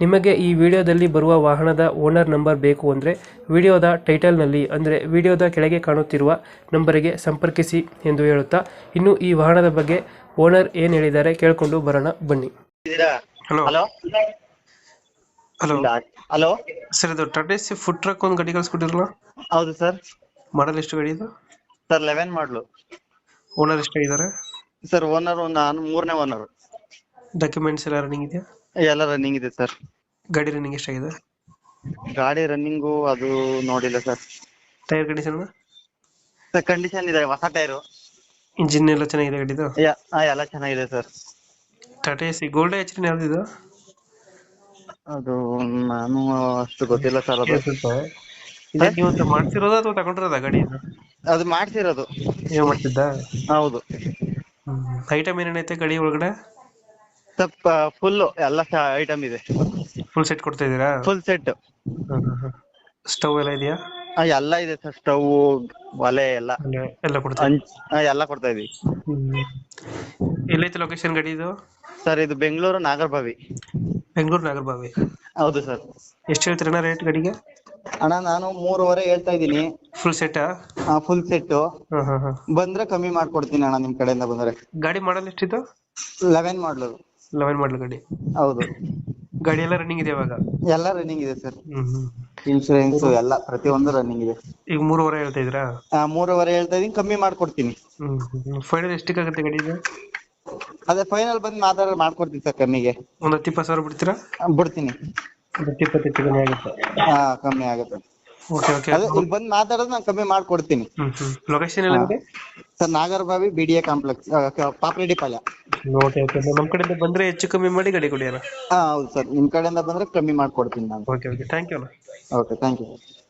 ನಿಮಗೆ ಈ ವಿಡಿಯೋದಲ್ಲಿ ಬರುವ ವಾಹನದ ಓನರ್ ನಂಬರ್ ಬೇಕು ಅಂದರೆ ವಿಡಿಯೋದ ಟೈಟಲ್ನಲ್ಲಿ ಅಂದರೆ ವಿಡಿಯೋದ ಕೆಳಗೆ ಕಾಣುತ್ತಿರುವ ನಂಬರಿಗೆ ಸಂಪರ್ಕಿಸಿ ಎಂದು ಹೇಳುತ್ತಾ ಇನ್ನು ಈ ವಾಹನದ ಬಗ್ಗೆ ಓನರ್ ಏನು ಹೇಳಿದ್ದಾರೆ ಕೇಳಿಕೊಂಡು ಬರೋಣ ಬನ್ನಿ. ಇದ್ದೀರಾ? Hello hello hello hello sir ಇದು ಟಾಟಾ ಸಿ ಫುಡ್ ಟ್ರಕ್ ಒಂದು ಗಾಡಿ ಕಳಿಸ್ಕೊಟ್ಟಿರಲ್ಲ? ಹೌದು ಸರ್ ಮಾಡಲ್ ಎಷ್ಟು ಗಾಡಿ ಇದು? ಸರ್ ಲೆವೆನ್ ಮಾಡ್ಲು ಓನರ್ ಎಷ್ಟಾಗಿದ್ದಾರೆ ಸರ್ ಓನರ್ ನಾನು ಮೂರನೇ ಓನರ್ ಡಾಕ್ಯುಮೆಂಟ್ಸ್ ಎಲ್ಲ ರನ್ನಿಂಗ್ ಇದೆಯಾ? ಎಲ್ಲ ರನ್ನಿಂಗ್ ಇದೆ ಸರ್ ಗಾಡಿ ರನ್ನಿಂಗ್ ಎಷ್ಟಾಗಿದೆ? ಗಾಡಿ ರನ್ನಿಂಗು ಅದು ನೋಡಿಲ್ಲ sir tyre condition sir condition ಇದೆ ಹೊಸ ಟೈರು ಇಂಜಿನ್ ಎಲ್ಲ ಚೆನ್ನಾಗಿದೆ ಗಾಡಿದು? ಎಲ್ಲ ಚೆನ್ನಾಗಿದೆ sir Tata C gold H D ಯಾವ್ದಿದು? ಅದು ನಾನು ಅಷ್ಟು ಗೊತ್ತಿಲ್ಲ ಸರ್ ಅದು. ಇದು ನೀವು ಮಾಡ್ತಿರೋದಾ ಅಥವಾ ತಗೊಂಡಿರೋದ ಗಾಡಿ ಇದು? ಅದು ಮಾಡ್ಸಿರೋದು. ನೀವು ಮಾಡ್ತಿದ್ದ ಹೌದು. ಐಟಮ್ ಏನೇನೈತೆ ಗಾಡಿ ಒಳಗಡೆ? ಸ್ವಲ್ಪ ಫುಲ್ ಎಲ್ಲ ಐಟಮ್ ಇದೆ. ಫುಲ್ ಸೆಟ್ ಕೊಡ್ತಾ ಇದೀರಾ ಫುಲ್ ಸೆಟ್ ಸ್ಟವ್ ಎಲ್ಲ ಇದೆಯಾ? ಎಲ್ಲ ಇದೆ ಸರ್ ಸ್ಟವ್ ಒಲೆ ಎಲ್ಲ. ಎಲ್ಲ ಕೊಡ್ತಾ ಎಲ್ಲ ಕೊಡ್ತಾ ಇದೀವಿ ಎಲ್ಲೈತೆ ಲೊಕೇಶನ್ ಗಾಡಿ ಇದು? ಸರ್ ಇದು ಬೆಂಗಳೂರು ನಾಗರಬಾವಿ. ಬೆಂಗಳೂರು ನಾಗರಬಾವಿ. ಹೌದು ಸರ್ ಎಷ್ಟು ಹೇಳ್ತೀರಣ್ಣ ರೇಟ್ ಗಾಡಿಗೆ? ಅಣ್ಣ ನಾನು ಮೂರುವರೆ ಹೇಳ್ತಾ ಇದ್ದೀನಿ. ಫುಲ್ ಸೆಟ್ಟಾ ಫುಲ್ ಸೆಟ್ ಬಂದ್ರೆ ಕಮ್ಮಿ ಮಾಡ್ಕೊಡ್ತೀನಿ ಅಣ್ಣ ನಿಮ್ ಕಡೆಯಿಂದ ಬಂದ್ರೆ. ಗಾಡಿ ಮಾಡಲ್ ಎಷ್ಟಿತ್ತು ಲೆವೆನ್ ಮಾಡ್ಲು ಲೆವೆನ್ ಮಾಡಲ್ ಗಾಡಿ. ಹೌದು. ಗಾಡಿ ಎಲ್ಲ ರನ್ನಿಂಗ್ ಇದೆ ಇವಾಗ? ಎಲ್ಲ ರನ್ನಿಂಗ್ ಇದೆ ಸರ್ ಹ್ಮ್ ಹ್ಮ್. ಇನ್ಶೂರೆನ್ಸ್ ಎಲ್ಲ ಪ್ರತಿಯೊಂದು ರನ್ನಿಂಗ್ ಇದೆ. ಈಗ ಮೂರುವರೆ ಹೇಳ್ತಾ ಇದ್ದೀರಾ? ಆ, ಮೂರುವರೆ ಹೇಳ್ತಾ ಇದೀನಿ ಕಮ್ಮಿ ಮಾಡ್ಕೊಡ್ತೀನಿ. ಹ್ಮ್ ಫೈನಲ್ ಎಷ್ಟಕ್ಕಾಗುತ್ತೆ ಗಾಡಿ ಇದು? ಅದೇ ಫೈನಲ್ ಬಂದು ಮಾತಾಡ ಮಾಡ್ಕೊಡ್ತೀನಿ ಸರ್ ಕಮ್ಮಿಗೆ. ಒಂದು ಹತ್ತು ಇಪ್ಪತ್ತು ಸಾವಿರ ಬಿಡ್ತೀರಾ? ಆ, ಬಿಡ್ತೀನಿ. ಒಂದು ಹತ್ತು ಕಮ್ಮಿ ಆಗುತ್ತೆ. ಹಾ ಕಮ್ಮಿ ಆಗುತ್ತೆ. ಓಕೆ ಓಕೆ ಅದೇ ಇಲ್ಲಿ ಬಂದು ಮಾತಾಡೋದು ನಾನು ಕಮ್ಮಿ ಮಾಡ್ಕೊಡ್ತೀನಿ. ಹ್ಮ್ ಹ್ಮ್. ಲೊಕೇಶನ್ ಎಲ್ಲ ಇದೆ sir Nagarabhavi B D A complex Papreddy Palya. Okay okay ನಮ್ಮ ಕಡೆಯಿಂದ ಬಂದ್ರೆ ಹೆಚ್ಚು ಕಮ್ಮಿ ಮಾಡಿ ಗಡಿ ಕೊಡಿ ಅಣ್ಣ. ಹಾ ಹೌದು ಸರ್. ನಿಮ್ ಕಡೆಯಿಂದ ಬಂದ್ರೆ ಕಮ್ಮಿ ಮಾಡ್ಕೊಡ್ತೀನಿ ನಾನು. ಓಕೆ ಓಕೆ ಥ್ಯಾಂಕ್ ಯು ಅಣ್ಣ. Okay thank you